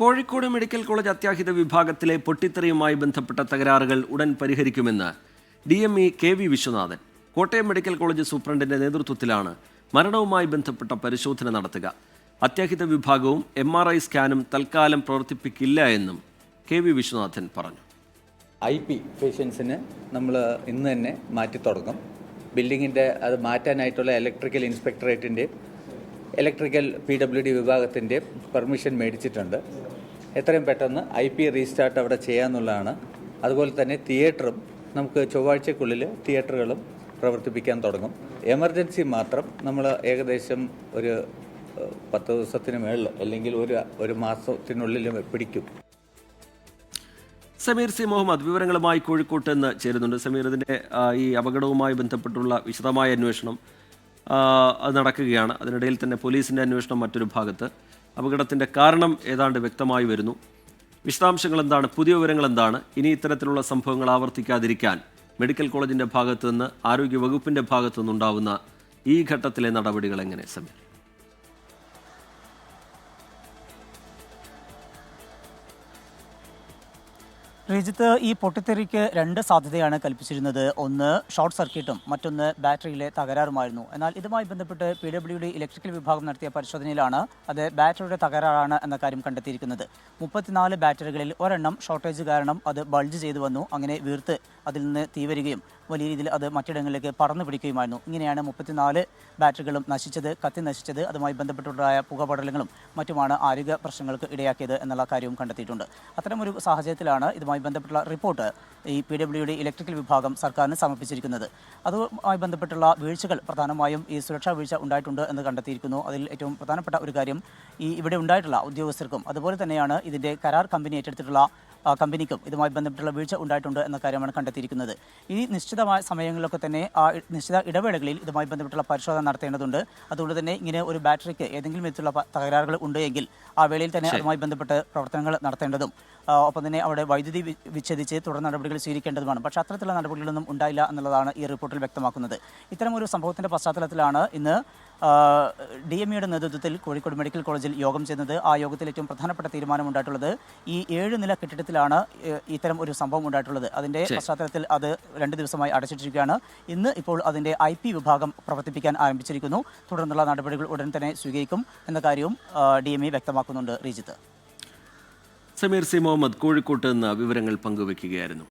Kozhikode medical college അത്യാഹിത വിഭാഗത്തിലെ പൊട്ടിത്തെറിയുമായി ബന്ധപ്പെട്ട തകരാറുകൾ ഉടൻ പരിഹരിക്കുമെന്ന് D M E K V Vishwanathan Kottayam medical college സൂപ്രണ്ടിന്റെ നേതൃത്വത്തിലാണ് മരണവുമായി ബന്ധപ്പെട്ട പരിശോധന നടത്തുക. അത്യാഹിത വിഭാഗവും എം ആർ ഐ സ്കാനും തൽക്കാലം പ്രവർത്തിപ്പിക്കില്ല എന്നും കെ വി വിശ്വനാഥൻ പറഞ്ഞു. ഐ പി പേഷ്യൻസിന് നമ്മൾ ഇന്ന് തന്നെ മാറ്റി തുടങ്ങും ബിൽഡിങ്ങിന്റെ അത് മാറ്റാനായിട്ടുള്ള ഇലക്ട്രിക്കൽ ഇൻസ്പെക്ടറേറ്റിന്റെ ഇലക്ട്രിക്കൽ പി ഡബ്ല്യു ഡി വിഭാഗത്തിന്റെ പെർമിഷൻ മേടിച്ചിട്ടുണ്ട്. എത്രയും പെട്ടെന്ന് ഐ പി റീസ്റ്റാർട്ട് അവിടെ ചെയ്യാമെന്നുള്ളതാണ് അതുപോലെ തന്നെ തിയേറ്ററും നമുക്ക് ചൊവ്വാഴ്ചക്കുള്ളിൽ തിയേറ്ററുകളും പ്രവർത്തിപ്പിക്കാൻ തുടങ്ങും. എമർജൻസി മാത്രം നമ്മൾ ഏകദേശം ഒരു പത്ത് ദിവസത്തിന് മേളിൽ അല്ലെങ്കിൽ ഒരു ഒരു മാസത്തിനുള്ളിൽ പിടിക്കും. സമീർ സി മുഹമ്മദ് വിവരങ്ങളുമായി കോഴിക്കോട്ട് നിന്ന് ചേരുന്നുണ്ട്. സമീർ ഇതിന്റെ ഈ അപകടവുമായി ബന്ധപ്പെട്ടുള്ള വിശദമായ അന്വേഷണം അത് നടക്കുകയാണ്. അതിനിടയിൽ തന്നെ പോലീസിന്റെ അന്വേഷണം മറ്റൊരു ഭാഗത്ത്. അപകടത്തിന്റെ കാരണം ഏതാണ്ട് വ്യക്തമായി വരുന്നു. വിശദാംശങ്ങൾ എന്താണ്? പുതിയ വിവരങ്ങൾ എന്താണ്? ഇനി ഇത്തരത്തിലുള്ള സംഭവങ്ങൾ ആവർത്തിക്കാതിരിക്കാൻ മെഡിക്കൽ കോളേജിന്റെ ഭാഗത്തു നിന്ന് ആരോഗ്യ ഭാഗത്തു നിന്നുണ്ടാവുന്ന ഈ ഘട്ടത്തിലെ നടപടികൾ എങ്ങനെ സമീർ? ശ്രീജിത്ത് ഈ പൊട്ടിത്തെറിക്ക് രണ്ട് സാധ്യതയാണ് കൽപ്പിച്ചിരുന്നത്. ഒന്ന് ഷോർട്ട് സർക്യൂട്ടും മറ്റൊന്ന് ബാറ്ററിയിലെ തകരാറുമായിരുന്നു. എന്നാൽ ഇതുമായി ബന്ധപ്പെട്ട് പി ഡബ്ല്യു ഡി ഇലക്ട്രിക്കൽ വിഭാഗം നടത്തിയ പരിശോധനയിലാണ് അത് ബാറ്ററിയുടെ തകരാറാണ് എന്ന കാര്യം കണ്ടെത്തിയിരിക്കുന്നത്. മുപ്പത്തിനാല് ബാറ്ററികളിൽ ഒരെണ്ണം ഷോർട്ടേജ് കാരണം അത് ബൾജ് ചെയ്തു വന്നു അങ്ങനെ വീർത്ത് അതിൽ നിന്ന് തീ വരികയും വലിയ രീതിയിൽ അത് മറ്റിടങ്ങളിലേക്ക് പറന്നു പിടിക്കുകയുമായിരുന്നു. ഇങ്ങനെയാണ് മുപ്പത്തിനാല് ബാറ്ററികളും നശിച്ചത് കത്തി നശിച്ചത്. അതുമായി ബന്ധപ്പെട്ടുണ്ടായ പുകപടലങ്ങളും മറ്റുമാണ് ആരോഗ്യ പ്രശ്നങ്ങൾക്ക് ഇടയാക്കിയത് എന്നുള്ള കാര്യവും കണ്ടെത്തിയിട്ടുണ്ട്. അത്തരമൊരു സാഹചര്യത്തിലാണ് ഇതുമായി ബന്ധപ്പെട്ടുള്ള റിപ്പോർട്ട് ഈ പി ഡബ്ല്യു ഡി ഇലക്ട്രിക്കൽ വിഭാഗം സർക്കാരിന് സമർപ്പിച്ചിരിക്കുന്നത്. അതുമായി ബന്ധപ്പെട്ടുള്ള വീഴ്ചകൾ പ്രധാനമായും ഈ സുരക്ഷാ വീഴ്ച ഉണ്ടായിട്ടുണ്ട് എന്ന് കണ്ടെത്തിയിരിക്കുന്നു. അതിൽ ഏറ്റവും പ്രധാനപ്പെട്ട ഒരു കാര്യം ഈ ഇവിടെ ഉണ്ടായിട്ടുള്ള ഉദ്യോഗസ്ഥർക്കും അതുപോലെ തന്നെയാണ് ഇതിന്റെ കരാർ കമ്പനി ഏറ്റെടുത്തിട്ടുള്ള കമ്പനിക്കും ഇതുമായി ബന്ധപ്പെട്ടുള്ള വീഴ്ച ഉണ്ടായിട്ടുണ്ട് എന്ന കാര്യമാണ് കണ്ടെത്തിയിരിക്കുന്നത്. ഇനി നിശ്ചിതമായ സമയങ്ങളിലൊക്കെ തന്നെ ആ നിശ്ചിത ഇടവേളകളിൽ ഇതുമായി ബന്ധപ്പെട്ടുള്ള പരിശോധന നടത്തേണ്ടതുണ്ട്. അതുകൊണ്ട് തന്നെ ഇങ്ങനെ ഒരു ബാറ്ററിക്ക് ഏതെങ്കിലും വിധത്തിലുള്ള തകരാറുകൾ ഉണ്ടെങ്കിൽ ആ വേളയിൽ തന്നെ അതുമായി ബന്ധപ്പെട്ട് പ്രവർത്തനങ്ങൾ നടത്തേണ്ടതും. ഒപ്പം തന്നെ അവിടെ വൈദ്യുതി വിച്ഛേദിച്ച് തുടർ നടപടികൾ സ്വീകരിക്കേണ്ടതുമാണ്. പക്ഷേ അത്തരത്തിലുള്ള നടപടികളൊന്നും ഉണ്ടായില്ല എന്നുള്ളതാണ് ഈ റിപ്പോർട്ടിൽ വ്യക്തമാക്കുന്നത്. ഇത്തരം ഒരു സംഭവത്തിന്റെ പശ്ചാത്തലത്തിലാണ് ഇന്ന് ഡി എം ഇയുടെ നേതൃത്വത്തിൽ കോഴിക്കോട് മെഡിക്കൽ കോളേജിൽ യോഗം ചെയ്യുന്നത് ആ യോഗത്തിൽ ഏറ്റവും പ്രധാനപ്പെട്ട തീരുമാനമുണ്ടായിട്ടുള്ളത് ഈ ഏഴ് നില കെട്ടിടത്തിലാണ് ഇത്തരം ഒരു സംഭവം ഉണ്ടായിട്ടുള്ളത്. അതിന്റെ പശ്ചാത്തലത്തിൽ അത് രണ്ട് ദിവസമായി അടച്ചിട്ടിരിക്കുകയാണ്. ഇന്ന് ഇപ്പോൾ അതിന്റെ ഐ പി വിഭാഗം പ്രവർത്തിപ്പിക്കാൻ ആരംഭിച്ചിരിക്കുന്നു. തുടർന്നുള്ള നടപടികൾ ഉടൻ തന്നെ സ്വീകരിക്കും എന്ന കാര്യവും ഡി എം ഇ വ്യക്തമാക്കുന്നുണ്ട് റീജിത്ത്. സമീർ സി മുഹമ്മദ് കോഴിക്കോട്ട് നിന്ന് വിവരങ്ങൾ പങ്കുവയ്ക്കുകയായിരുന്നു